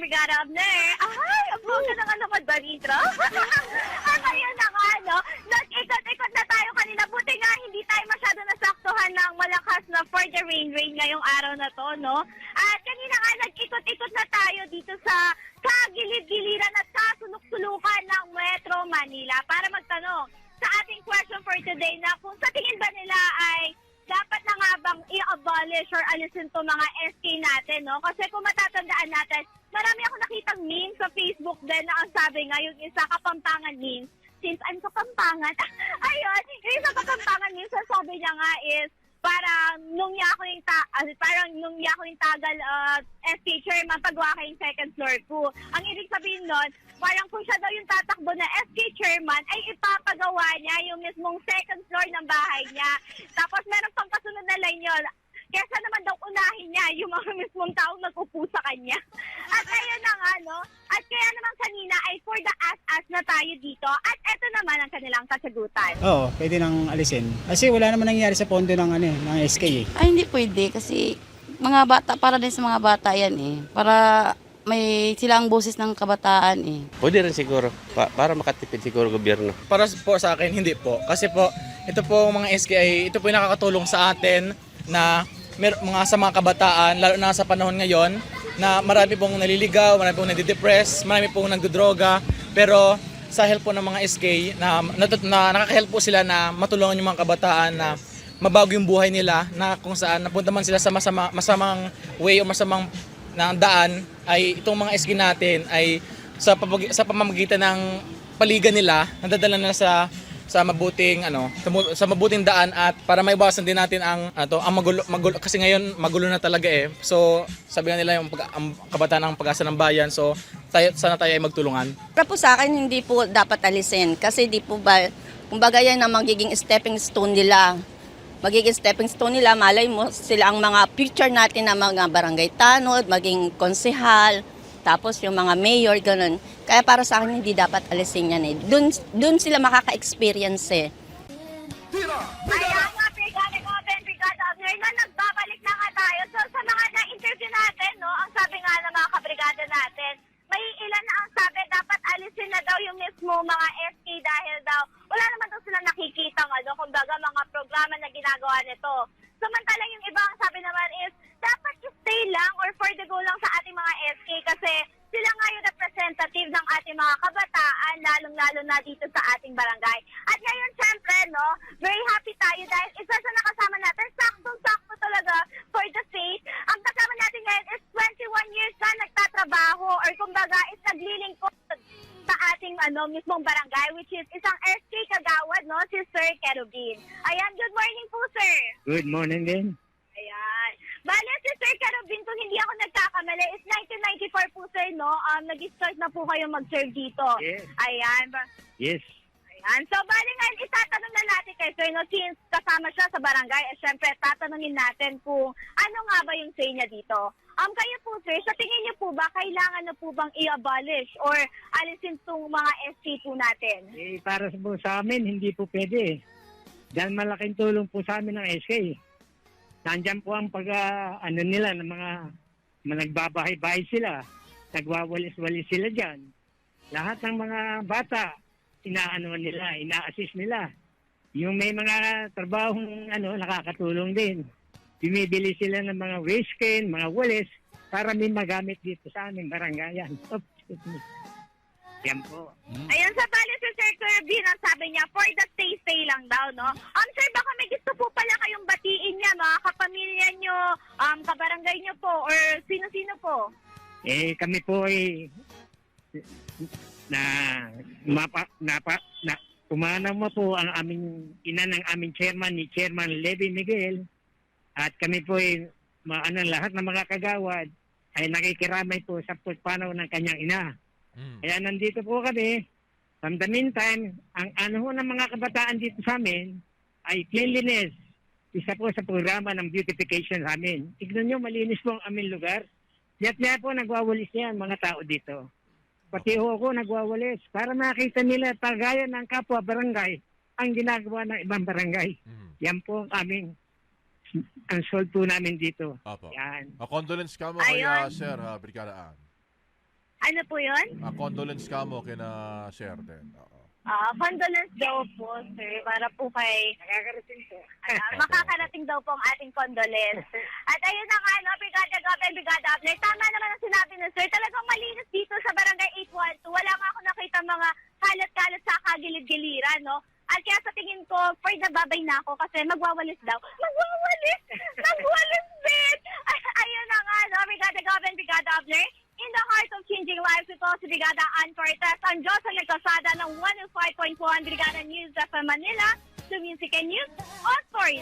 Open, Brigada Abner. Ay, ang bongga ng ano ko, Donitro. At ayun na nga, no? Nag-ikot-ikot na tayo kanina. Buti nga, hindi tayo masyado nasaktuhan ng malakas na for the rain rain ngayong araw na to, no? At kanina nga, nag-ikot-ikot na tayo dito sa kagilid-giliran at kasulok-sulukan ng Metro Manila para magtanong sa ating question for today na kung sa tingin ba nila ay dapat na nga bang i-abolish or alisin to mga SK natin, no? Kasi kung matatandaan natin, marami ako nakitang meme sa Facebook din na ang sabi nga, yung isa kapampangan meme, since I'm kapampangan, ayun, yung isa kapampangan meme, so sabi niya nga is, parang nung niya ako yung ta ah, parang nung niya ako yung tagal uh, SK chairman pagwa kayong second floor ko. Ang ibig sabihin nun, parang kung siya daw yung tatakbo na SK chairman, ay ipapagawa niya yung mismong second floor ng bahay niya. Tapos meron pang kasunod na line yun, kesa naman daw unahin niya yung mga mismong taong nag-upo sa kanya. At ayun na nga, no? At kaya naman kanina ay for the ass-ass na tayo dito. At eto naman ang kanilang kasagutan. Oo, pwede nang alisin. Kasi wala naman nangyayari sa pondo ng ano eh, ng SK eh. Ay, hindi pwede kasi mga bata, para din sa mga bata yan eh. Para may sila ang boses ng kabataan eh. Pwede rin siguro, pa- para makatipid siguro gobyerno. Para po sa akin, hindi po. Kasi po, ito po mga SK ay ito po yung nakakatulong sa atin na mer- mga sa mga kabataan, lalo na sa panahon ngayon, na marami pong naliligaw, marami pong nadidepress, marami pong nagdodroga, pero sa help po ng mga SK, na, na, na nakaka-help po sila na matulungan yung mga kabataan na mabago yung buhay nila na kung saan napunta man sila sa masama, masamang way o masamang na daan ay itong mga SK natin ay sa, pamag- sa pamamagitan ng paligan nila nadadala nila sa sa mabuting ano sa, mabuting daan at para maiwasan din natin ang ato ang magulo, magulo kasi ngayon magulo na talaga eh so sabi nga nila yung pag, ang kabataan ng pag-asa ng bayan so tayo sana tayo ay magtulungan Para po sa akin, hindi po dapat alisin. Kasi di po ba, kumbaga yan ang magiging stepping stone nila. Magiging stepping stone nila, malay mo, sila ang mga future natin na mga barangay tanod, maging konsehal, tapos yung mga mayor, ganun. Kaya para sa akin, hindi dapat alisin yan eh. Dun, dun sila makaka-experience eh. Ayan nga, Brigada Open, Brigada Abner, na nagbabalik na tayo. So, sa mga na-interview natin, no, ang sabi ng mga kabrigada natin, may ilan ang sabi, dapat alisin daw yung mismo mga SK dahil daw, wala naman daw sila nakikita ano, kumbaga mga programa na ginagawa nito. Samantalang yung iba ang sabi naman is, dapat stay lang or for the go lang sa ating mga SK kasi sila nga yung representative ng ating mga kabataan, lalong-lalo na dito sa ating barangay. At ngayon, syempre, no, very happy tayo dahil isa sa nakasama natin, saktong-sakto talaga for the faith. Ang kasama natin ngayon is 21 years na nagtatrabaho or kumbaga is naglilingkod sa ating ano mismong barangay which is isang SK Kagawad no si Sir Kerubin. Ayan, good morning po sir. Good morning din. Ayan. Bale, si Sir Carabin, kung hindi ako nagkakamali, is 1994 po, sir, no? Um, nag-start na po kayo mag-serve dito. Yes. Ayan. Ba- Yes. Ayan. So, bali ngayon, itatanong na natin kay Sir, no? Since kasama siya sa barangay, eh, syempre, tatanungin natin kung ano nga ba yung say niya dito. Um, kayo po, sir, sa tingin niyo po ba, kailangan na po bang i-abolish or alisin tong mga SC po natin? Eh, para po sa amin, hindi po pwede. Dahil malaking tulong po sa amin ng SK. Nandyan po ang pag, ah, ano nila, ng mga nagbabahay-bahay sila. Nagwawalis-walis sila dyan. Lahat ng mga bata, inaano nila, ina-assist nila. Yung may mga trabahong ano, nakakatulong din. Bumibili sila ng mga waste can, mga walis, para may magamit dito sa aming barangayan. Yan po. Ayan, sa bali si Sir Kirby, ang sabi niya, for the stay-stay lang daw, no? Um, sir, baka may gusto po pala kayong batiin niya, mga kapamilya niyo, um, kabarangay niyo po, or sino-sino po? Eh, kami po ay na mapa, napa, na, pumanaw mo po ang aming ina ng aming chairman ni Chairman Levy Miguel at kami po ay maano lahat ng mga kagawad ay nakikiramay po sa pagpanaw ng kanyang ina. Kaya nandito po kami. From the meantime, ang ano ho ng mga kabataan dito sa amin ay cleanliness. Isa po sa programa ng beautification sa amin. Tignan nyo, malinis po ang aming lugar. Yat nga po nagwawalis yan mga tao dito. Pati ho ako nagwawalis para makita nila tagayan ng kapwa barangay ang ginagawa ng ibang barangay. Yan po ang aming ang solve po namin dito. Opo. Yan. A condolence ka mo kay Sir ah, Brigada Ann. Ano po yun? Ah, condolence ka mo kina Sir din. Oo. Ah, condolence daw po, sir, para po kay... Nakakarating po. makakarating daw po ang ating condolence. At ayun na nga, no, Brigada Gopel, Brigada Abner, tama naman ang sinabi ng sir. Talagang malinis dito sa Barangay 812. Wala nga ako nakita mga kalat-kalat sa kagilid-giliran, no? At kaya sa tingin ko, for nababay na ako kasi magwawalis daw. Magwawalis! Magwalis din! Ay, ayun na nga, no? Brigada Gopel, Brigada Abner, In the heart of changing lives, ito si Brigada Ann Cortez, ang Diyos sa nagkasada ng 105.1 Brigada News sa Manila, and News Authority.